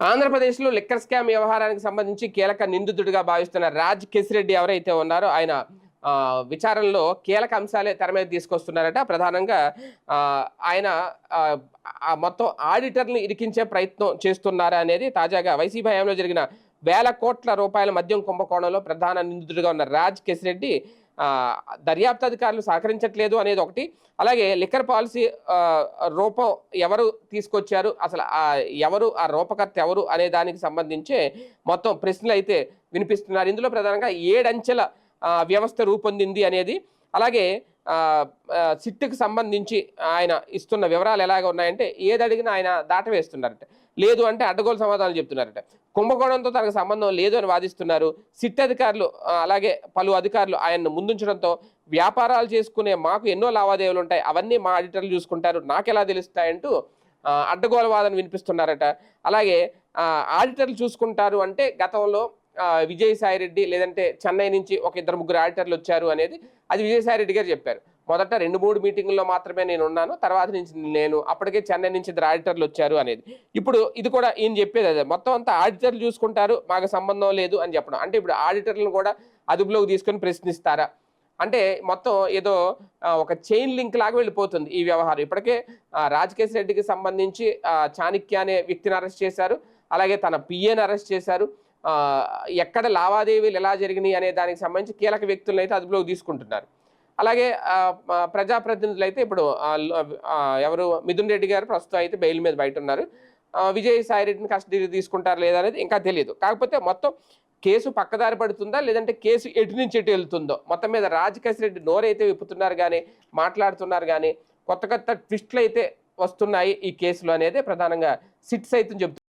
ఆంధ్రప్రదేశ్లో liquor scam వ్యవహారానికి సంబంధించి కీలక నిందితుడిగా భావిస్తున్న రాజ్ కెసిరెడ్డి ఎవరైతే ఉన్నారో ఆయన విచారణలో కీలక అంశాలే తెర మీద తీసుకొస్తున్నారట. ప్రధానంగా ఆయన మొత్తం ఆడిటర్ని ఇరికించే ప్రయత్నం చేస్తున్నారా అనేది తాజాగా వైసీపీ హయాంలో జరిగిన వేల కోట్ల రూపాయల మద్యం కుంభకోణంలో ప్రధాన నిందితుడిగా ఉన్న రాజ్ కెసిరెడ్డి దర్యాప్తు అధికారులు సహకరించట్లేదు అనేది ఒకటి. అలాగే లిక్కర్ పాలసీ రూపం ఎవరు తీసుకొచ్చారు అసలు ఎవరు ఆ రూపకర్త ఎవరు అనే దానికి సంబంధించే మొత్తం ప్రశ్నలు అయితే వినిపిస్తున్నారు. ఇందులో ప్రధానంగా ఏడంచెల వ్యవస్థ రూపొందింది అనేది. అలాగే సిట్టుకు సంబంధించి ఆయన ఇస్తున్న వివరాలు ఎలాగ ఉన్నాయంటే ఏది అడిగినా ఆయన దాటవేస్తున్నారట. లేదు అంటే అడ్డగోలు సమాధానం చెప్తున్నారట. కుంభకోణంతో తనకు సంబంధం లేదు అని వాదిస్తున్నారు. సిట్ అధికారులు అలాగే పలు అధికారులు ఆయన్ను ముందుంచడంతో వ్యాపారాలు చేసుకునే మాకు ఎన్నో లావాదేవీలు ఉంటాయి. అవన్నీ మా ఆడిటర్లు చూసుకుంటారు. నాకెలా తెలుస్తాయంటూ అడ్డగోల వాదన వినిపిస్తున్నారట. అలాగే ఆడిటర్లు చూసుకుంటారు అంటే గతంలో విజయసాయిరెడ్డి విజయసాయి రెడ్డి లేదంటే చెన్నై నుంచి ఒక ఇద్దరు ముగ్గురు ఆడిటర్లు వచ్చారు అనేది అది విజయసాయి రెడ్డి గారు చెప్పారు. మొదట రెండు మూడు మీటింగుల్లో మాత్రమే నేను ఉన్నాను. తర్వాత నుంచి నేను అప్పటికే చెన్నై నుంచి ఇద్దరు ఆడిటర్లు వచ్చారు అనేది. ఇప్పుడు ఇది కూడా ఈయన చెప్పేది అదే. మొత్తం అంతా ఆడిటర్లు చూసుకుంటారు మాకు సంబంధం లేదు అని చెప్పడం. అంటే ఇప్పుడు ఆడిటర్లను కూడా అదుపులోకి తీసుకొని ప్రశ్నిస్తారా? అంటే మొత్తం ఏదో ఒక చైన్ లింక్ లాగా వెళ్ళిపోతుంది ఈ వ్యవహారం. ఇప్పటికే రాజకేశ్ రెడ్డికి సంబంధించి చాణక్య అనే వ్యక్తిని అరెస్ట్ చేశారు. అలాగే తన పిఏని అరెస్ట్ చేశారు. ఎక్కడ లావాదేవీలు ఎలా జరిగినాయి అనే దానికి సంబంధించి కీలక వ్యక్తులను అయితే అదుపులోకి తీసుకుంటున్నారు. అలాగే ప్రజాప్రతినిధులు అయితే ఇప్పుడు ఎవరు మిథున్ రెడ్డి గారు ప్రస్తుతం అయితే బెయిల్ మీద బయట ఉన్నారు విజయ్ సాయి రెడ్డిని కస్టడీ తీసుకుంటారు లేదా అనేది ఇంకా తెలియదు కాకపోతే మొత్తం కేసు పక్కదారి పడుతుందా? లేదంటే కేసు ఎటు నుంచి ఎటు వెళ్తుందో? మొత్తం మీద రాజకేశ్వర రెడ్డి నోరైతే విప్పుతున్నారు కానీ మాట్లాడుతున్నారు కానీ కొత్త కొత్త ట్విస్ట్లు అయితే వస్తున్నాయి ఈ కేసులో అనేది ప్రధానంగా సిట్ సైతం చెప్తున్నారు